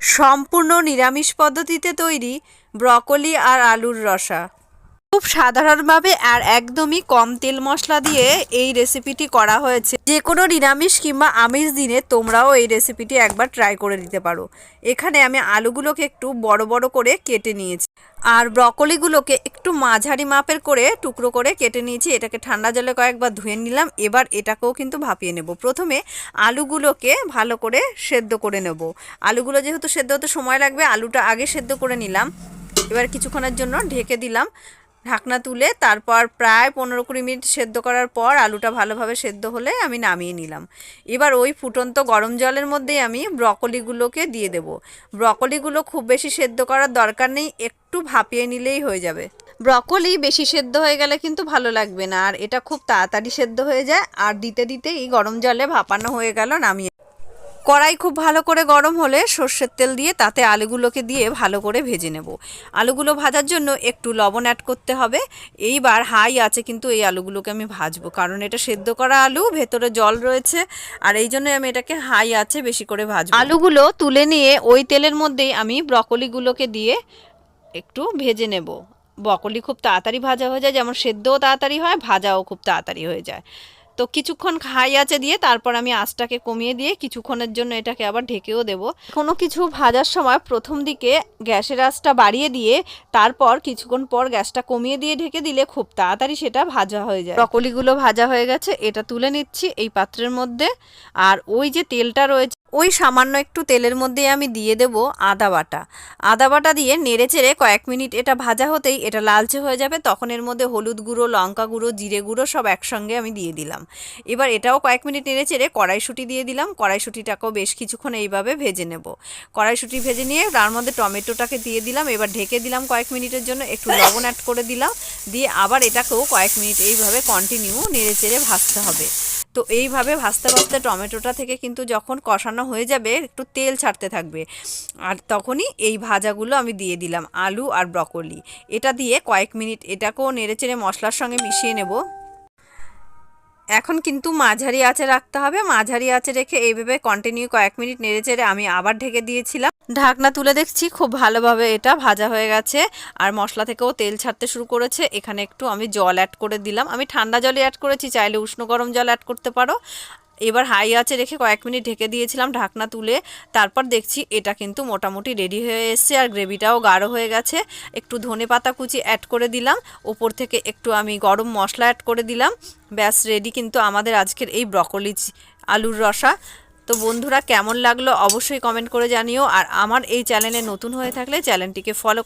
সম্পূর্ণ নিরামিষ পদ্ধতিতে তৈরি ব্রকোলি আর আলুর রসা। সাধারণভাবে আর একদমই কম তেল মশলা দিয়ে এই রেসিপিটি করা হয়েছে। যে কোনো নিরামিষ কিংবা আমিষ দিনে তোমরাও এই রেসিপিটি একবার ট্রাই করে দিতে পারো। এখানে আমি আলুগুলোকে একটু বড় বড় করে কেটে নিয়েছি। আর ব্রকলিগুলোকে একটু মাঝারি মাপের করে টুকরো করে কেটে নিয়েছি। এটাকে ঠান্ডা জলে কয়েকবার ধুয়ে নিলাম। এবার এটাকেও কিন্তু ভাপিয়ে নেব। প্রথমে আলুগুলোকে ভালো করে সেদ্ধ করে নেব। আলুগুলো যেহেতু সেদ্ধ হতে সময় লাগবে, আলুটা আগে সেদ্ধ করে নিলাম। এবার কিছুক্ষণের জন্য ঢেকে দিলাম। ঢাকনা তুলে তারপর প্রায় পনেরো কুড়ি মিনিট সেদ্ধ করার পর আলুটা ভালোভাবে সেদ্ধ হলে আমি নামিয়ে নিলাম। এবার ওই ফুটন্ত গরম জলের মধ্যেই আমি ব্রকলিগুলোকে দিয়ে দেব। ব্রকলিগুলো খুব বেশি সেদ্ধ করার দরকার নেই, একটু ভাপিয়ে নিলেই হয়ে যাবে। ব্রকলি বেশি সেদ্ধ হয়ে গেলে কিন্তু ভালো লাগবে না, আর এটা খুব তাড়াতাড়ি সেদ্ধ হয়ে যায়। আর দিতে দিতেই গরম জলে ভাপানো হয়ে গেল, নামিয়ে কড়াই খুব ভালো করে গরম হলে সর্ষের তেল দিয়ে তাতে আলুগুলোকে দিয়ে ভালো করে ভেজে নেব। আলুগুলো ভাজার জন্য একটু লবণ অ্যাড করতে হবে। এইবার হাই আছে কিন্তু এই আলুগুলোকে আমি ভাজবো, কারণ এটা সেদ্ধ করা আলু, ভেতরে জল রয়েছে, আর এই জন্য আমি এটাকে হাই আছে বেশি করে ভাজবো। আলুগুলো তুলে নিয়ে ওই তেলের মধ্যেই আমি ব্রকলিগুলোকে দিয়ে একটু ভেজে নেব। ব্রকলি খুব তাড়াতাড়ি ভাজা হয়ে যায়, যেমন সেদ্ধও তাড়াতাড়ি হয়, ভাজাও খুব তাড়াতাড়ি হয়ে যায়। তো কিছুক্ষণ খাই আছে দিয়ে তারপর আমি আঁচটাকে কমিয়ে দিয়ে কিছুক্ষণের জন্য এটাকে আবার ঢেকেও দেব। কোনো কিছু ভাজার সময় প্রথম দিকে গ্যাসের আঁচটা বাড়িয়ে দিয়ে তারপর কিছুক্ষণ পর গ্যাসটা কমিয়ে দিয়ে ঢেকে দিলে খুব তাড়াতাড়ি সেটা ভাজা হয়ে যায়। ব্রকলিগুলো ভাজা হয়ে গেছে, এটা তুলে নিচ্ছি এই পাত্রের মধ্যে। আর ওই যে তেলটা রয়েছে ওই সামান্য একটু তেলের মধ্যে আমি দিয়ে দেব আদা বাটা। আদা বাটা দিয়ে নেড়ে চেড়ে কয়েক মিনিট এটা ভাজা হতেই এটা লালচে হয়ে যাবে, তখন এর মধ্যে হলুদ গুঁড়ো, লঙ্কা গুঁড়ো, জিরে গুঁড়ো সব একসঙ্গে আমি দিয়ে দিলাম। এবার এটাও কয়েক মিনিট নেড়ে চেড়ে কড়াইশুঁটি দিয়ে দিলাম, কড়াইশুঁটিটাকেও বেশ কিছুক্ষণ এইভাবে ভেজে নেব। কড়াইশুঁটি ভেজে নিয়ে তার মধ্যে টমেটোটাকে দিয়ে দিলাম, এবার ঢেকে দিলাম কয়েক মিনিটের জন্য একটু লবণ অ্যাড করে দিলাম, দিয়ে আবার এটাকেও কয়েক মিনিট এইভাবে কন্টিনিউ নেড়ে চেড়ে ভাজতে হবে। তো এইভাবে ভাজতে ভাজতে টমেটোটা থেকে কিন্তু যখন কষানো হয়ে যাবে, একটু তেল ছাড়তে থাকবে। আর তখনই এই ভাজাগুলো আমি দিয়ে দিলাম আলু আর ব্রকলি। এটা দিয়ে কয়েক মিনিট এটাকেও নেড়েচেড়ে মশলার সঙ্গে মিশিয়ে নেব। এখন কিন্তু মাঝারি আঁচে রাখতে হবে। মাঝারি আঁচে রেখে এইভাবে কন্টিনিউ কয়েক মিনিট নেড়ে চেড়ে আমি আবার ঢেকে দিয়েছিলাম। ঢাকনা তুলে দেখছি, খুব ভালোভাবে এটা ভাজা হয়ে গেছে। আর মশলা থেকেও তেল ছাড়তে শুরু করেছে। এখানে একটু আমি জল অ্যাড করে দিলাম। আমি ঠান্ডা জলে অ্যাড করেছি, চাইলে উষ্ণ গরম জল অ্যাড করতে পারো। এবার হাই আছে রেখে কয়েক মিনিট ঢেকে দিয়েছিলাম ঢাকনা তুলে। তারপর দেখছি এটা কিন্তু মোটামুটি রেডি হয়ে এসছে আর গ্রেভিটাও গাঢ় হয়ে গেছে। একটু ধনে পাতা কুচি অ্যাড করে দিলাম। ওপর থেকে একটু আমি গরম মশলা অ্যাড করে দিলাম। ব্যাস রেডি কিন্তু আমাদের আজকের এই ব্রকলি আলুর রসা। তো বন্ধুরা কেমন লাগল অবশ্যই কমেন্ট করে জানিও। আর আমার এই চ্যানেলে নতুন হয়ে থাকলে চ্যানেলটিকে ফলো করে